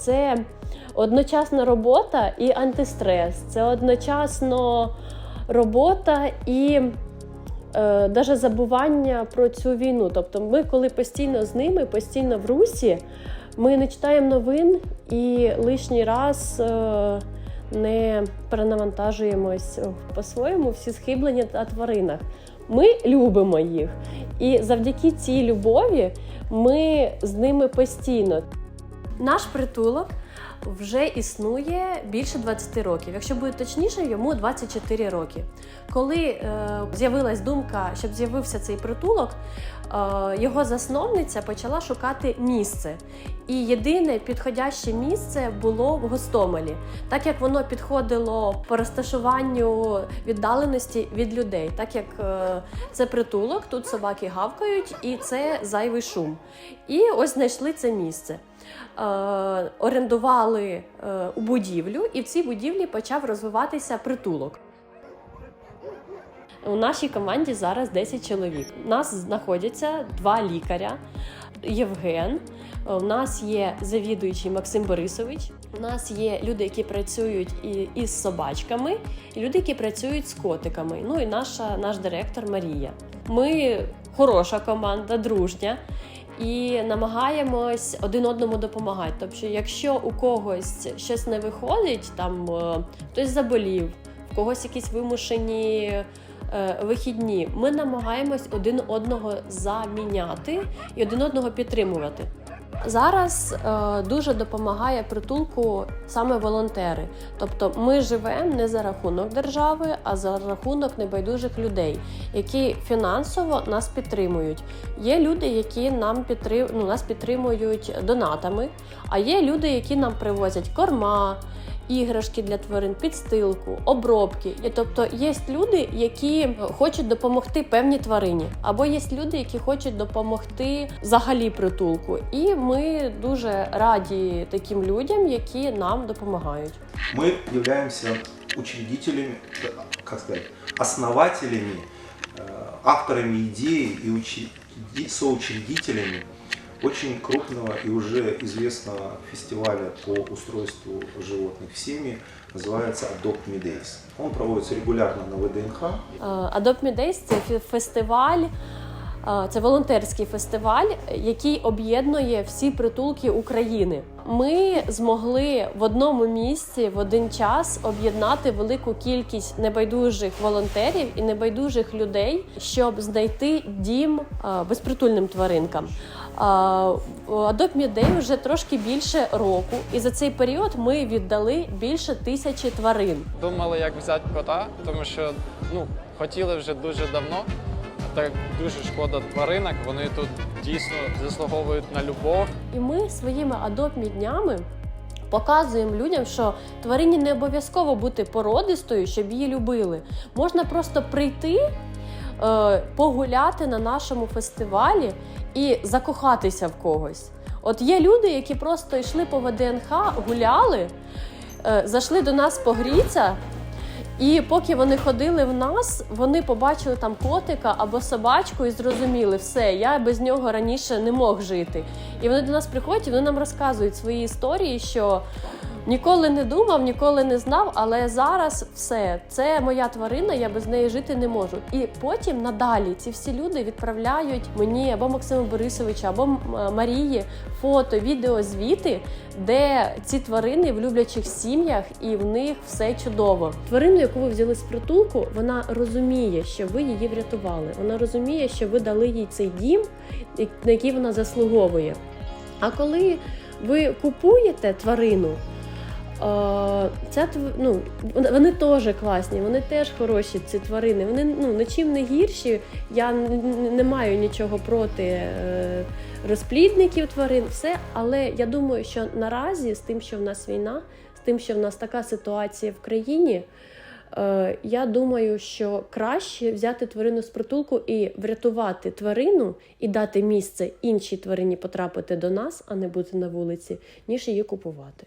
це одночасна робота і антистрес. Це одночасно робота і е, даже забування про цю війну. Тобто, ми, коли постійно з ними, постійно в русі, ми не читаємо новин і лишній раз е, не перенавантажуємось по-своєму всі схиблення та тваринах. Ми любимо їх, і завдяки цій любові ми з ними постійно. Наш притулок вже існує більше 20 років. Якщо бути точніше, йому 24 роки. Коли е, з'явилась думка, щоб з'явився цей притулок, е, його засновниця почала шукати місце. І єдине підходяще місце було в Гостомелі, так як воно підходило по розташуванню віддаленості від людей, так як е, це притулок, тут собаки гавкають, і це зайвий шум. І ось знайшли це місце. Е, орендували е, у будівлю, і в цій будівлі почав розвиватися притулок. У нашій команді зараз 10 чоловік. У нас знаходяться два лікаря. Євген, у нас є завідуючий Максим Борисович. У нас є люди, які працюють із собачками, і люди, які працюють з котиками. Ну і наша наш директор Марія. Ми хороша команда, дружня. І намагаємось один одному допомагати. Тобто, якщо у когось щось не виходить, там е, хтось заболів, в когось якісь вимушені е, вихідні, ми намагаємось один одного заміняти і один одного підтримувати. Зараз е, дуже допомагає притулку саме волонтери. Тобто ми живемо не за рахунок держави, а за рахунок небайдужих людей, які фінансово нас підтримують. Є люди, які нам підтрим... ну, нас підтримують донатами, а є люди, які нам привозять корма. Іграшки для тварин, підстилку, обробки. І тобто є люди, які хочуть допомогти певній тварині, або є люди, які хочуть допомогти взагалі притулку. І ми дуже раді таким людям, які нам допомагають. Мы являемся учредителями, как сказать, основателями, э, авторами и учреди- соучредителями очень крупного и уже известного фестиваля по устройству животных в семьи, называется Adopt Me Days. Он проводится регулярно на ВДНХ. Е, Adopt Me Days – це фе- фестиваль, е, це волонтерський фестиваль, який об'єднує всі притулки України. Ми змогли в одному місці в один час об'єднати велику кількість небайдужих волонтерів і небайдужих людей, щоб знайти дім е, безпритульним тваринкам. Е, Adopt вже трошки більше року, і за цей період ми віддали більше тисячі тварин. Думали, як взяти кота, тому що ну, хотіли вже дуже давно. Так дуже шкода тваринок. Вони тут дійсно заслуговують на любов. І ми своїми адопмі днями показуємо людям, що тварині не обов'язково бути породистою, щоб її любили. Можна просто прийти, погуляти на нашому фестивалі і закохатися в когось. От є люди, які просто йшли по ВДНХ, гуляли, е, зайшли до нас погріться. І поки вони ходили в нас, вони побачили там котика або собачку і зрозуміли, все, я без нього раніше не мог жити. І вони до нас приходять, і вони нам розказують свої історії, що ніколи не думав, ніколи не знав, але зараз все, це моя тварина, я без неї жити не можу. І потім надалі ці всі люди відправляють мені або Максиму Борисовичу, або Марії фото, відео, звіти, де ці тварини в люблячих сім'ях і в них все чудово. Тварину, яку ви взяли з притулку, вона розуміє, що ви її врятували. Вона розуміє, що ви дали їй цей дім, на який вона заслуговує. А коли ви купуєте тварину, е, ця ну, вони- теж класні, вони теж хороші, ці тварини. Вони ну, нічим не гірші. Я не маю нічого проти е, розплідників тварин, все. Але я думаю, що наразі з тим, що в нас війна, з тим, що в нас така ситуація в країні. Е, Я думаю, що краще взяти тварину з притулку і врятувати тварину і дати місце іншій тварині потрапити до нас, а не бути на вулиці, ніж її купувати.